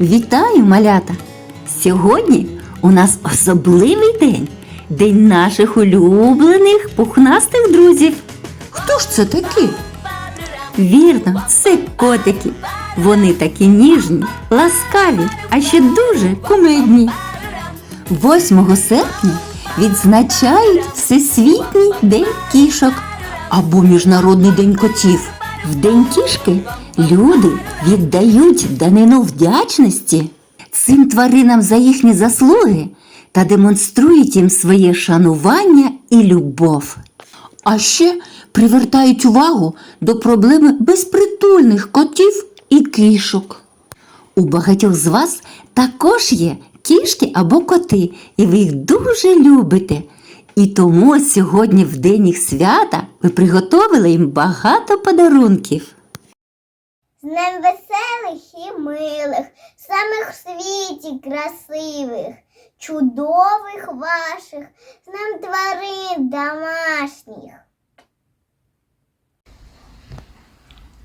Вітаю, малята! Сьогодні у нас особливий день день наших улюблених пухнастих друзів. Хто ж це такі? Вірно, це котики. Вони такі ніжні, ласкаві, а ще дуже кумедні. 8 серпня відзначають Всесвітній день кішок. Або Міжнародний день котів. В день кішки люди віддають данину вдячності цим тваринам за їхні заслуги та демонструють їм своє шанування і любов. А ще привертають увагу до проблеми безпритульних котів і кішок. У багатьох з вас також є кішки або коти, і ви їх дуже любите. І тому сьогодні, в день їх свята, ви приготовили їм багато подарунків. З Днем веселих і милих, самих в світі красивих, чудових ваших, з Днем тварин домашніх.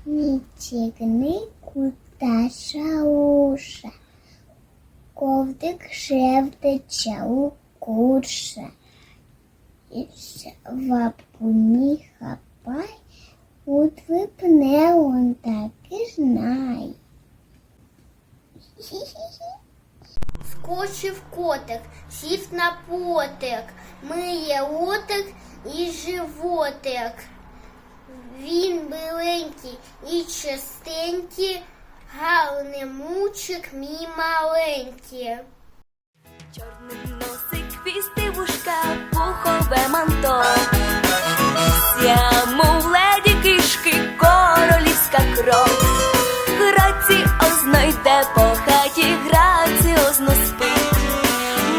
Нічигни куташа уша, ковдик шевтеча у курша. І швабуні хапай, От випне он так і знай. Скочив котик, сів на потик, миє отик і животик. Він біленький і чистенький, гарний мучик мій маленький. Чорний носик, хвіст вушка, пухове манто. Сяму в леді кишки, королівська кров. Граціозно йде по хаті, граціозно спить.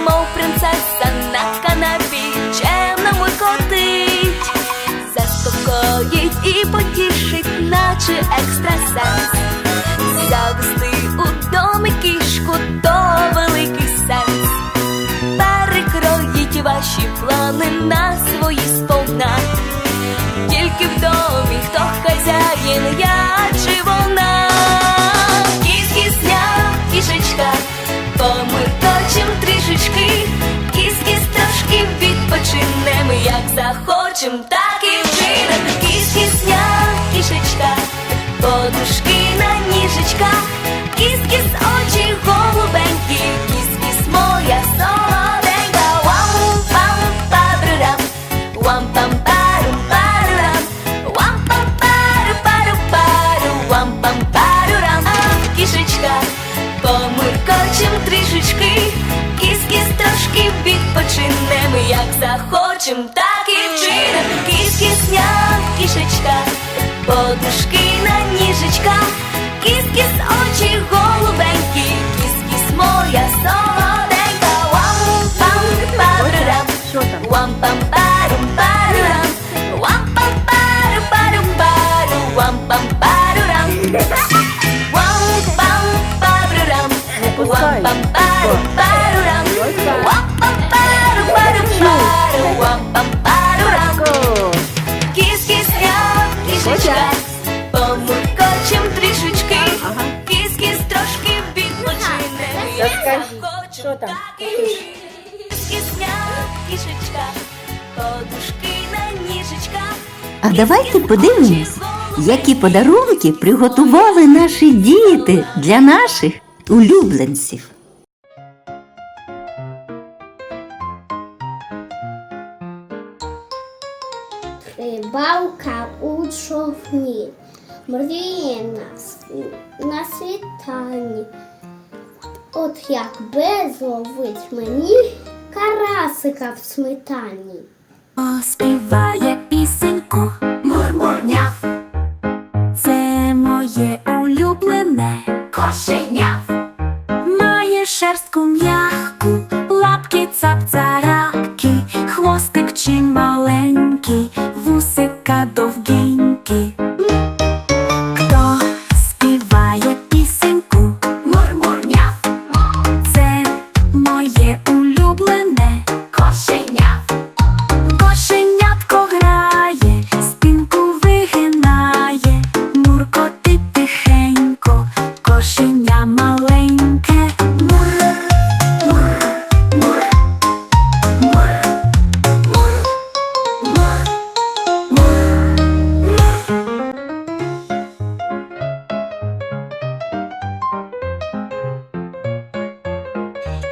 Мов принцеса на канапі, чемно викотить. Заспокоїть і потішить, наче екстрасенс. Ваші плани на свої сповна. Тільки в домі, хто хазяїн, я чи вона. Кіс-кісня, кішечка, помиркочем трішечки, кіс-кіс трошки відпочинемо, як захочем, відпочинем, як захочем, так і вчинем. Кіс-кісня, кішечка, подушки на ніжечках, кіс-кіс очі голубенькі, кіс-кіс моя солоденька, вам-пам-парам, вам-пам-парум-парурам, помуркочем трішечки, кіс-кіс трошки відпочине. Що там? Кіс-кісня, кішечка, подушки на ніжечках. А давайте подивимось, які подарунки приготували наші діти для наших улюбленців. Рибалка у човні, мріє нас на світанні. От як би зловить мені карасика в сметані. Оспіває пісеньку Мурмурняв Це моє улюблене кошеня Має шерстку м'яку, лапки цапцараки, хвостик чималенький,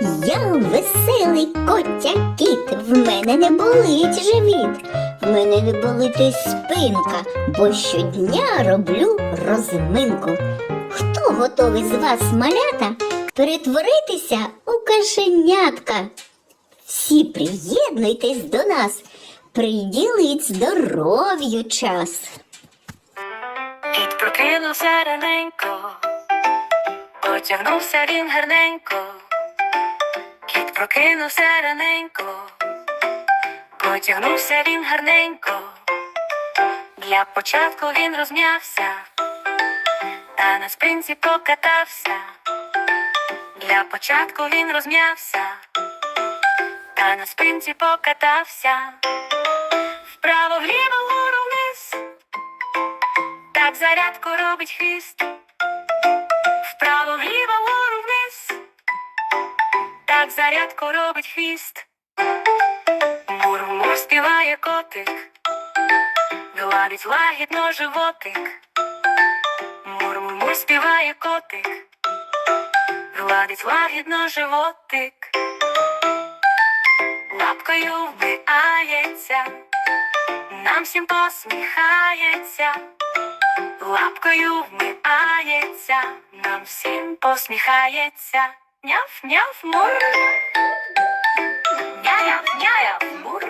Я веселий котя кіт, в мене не болить живіт, в мене не болить спинка, бо щодня роблю розминку. Хто готовий з вас, малята, перетворитися у кашенятка? Всі приєднуйтесь до нас, приділить здоров'ю час. Кіт прокинувся раненько, потягнувся він гарненько. Кіт прокинувся раненько, потягнувся він гарненько. Для початку він розм'явся, та на спинці покатався. Для початку він розм'явся, та на спинці покатався. Вправо вліво вгору вниз. Так зарядку робить хвіст. Вправо вліво. Так зарядку робить хвіст. Мур-мур співає котик. Гладить лагідно животик. Мур-мур співає котик. Гладить лагідно животик. Лапкою вмикається. Нам всім посміхається лапкою вмивається, нам всім посміхається. Няв, няв, мур. Няяв, няяв, мур.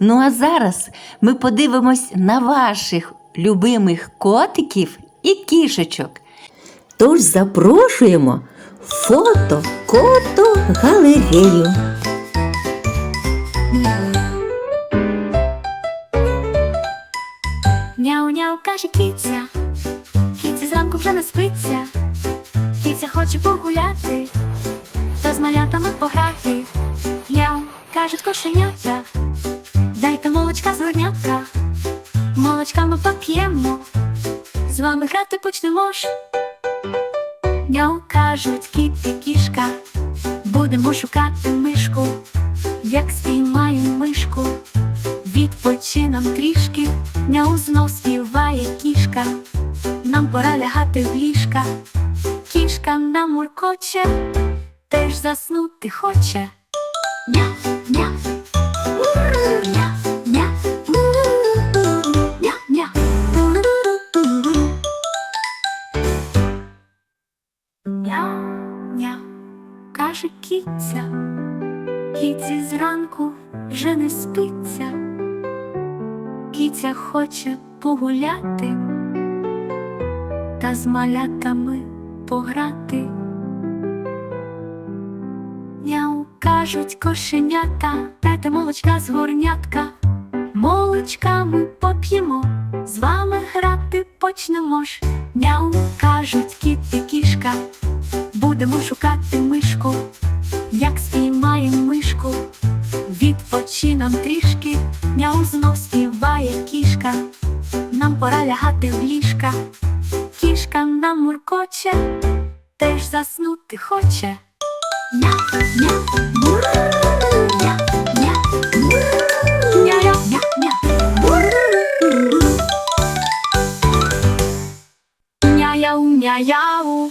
Ну а зараз ми подивимось на ваших любимих котиків і кішечок. Тож запрошуємо в фото кото галерею. Няу-няу, каже кіця. Вже не спиться. Кіця хоче погуляти, та з малятами пограти. Няу, кажуть кошенята. Дайте молочка з горнятка. Молочка ми поп'ємо. З вами грати почнемо ж. Няу, кажуть кіт і кішка. Будемо шукати мишку. Як спіймаємо мишку. Відпочинем трішки, няу знов. Нам пора лягати в ліжка. Кішка нам муркоче, теж заснути хоче. Ня, ня, ня, ня, каже кіця. Кіці зранку вже не спиться. Кіця хоче погуляти та з малятами пограти. Няу кажуть кошенята, дайте молочка з горнятка. Молочка ми поп'ємо, з вами грати почнемо ж. Няу кажуть кіт і кішка, будемо шукати мишку. Як спіймаємо мишку, відпочинем трішки, няу знов співає кішка, нам пора лягати в ліжка, вона муркоче, теж заснути хоче. Я, я, бур, я, я, бур, я, я, я, я, бур. Мяяу, мяяу.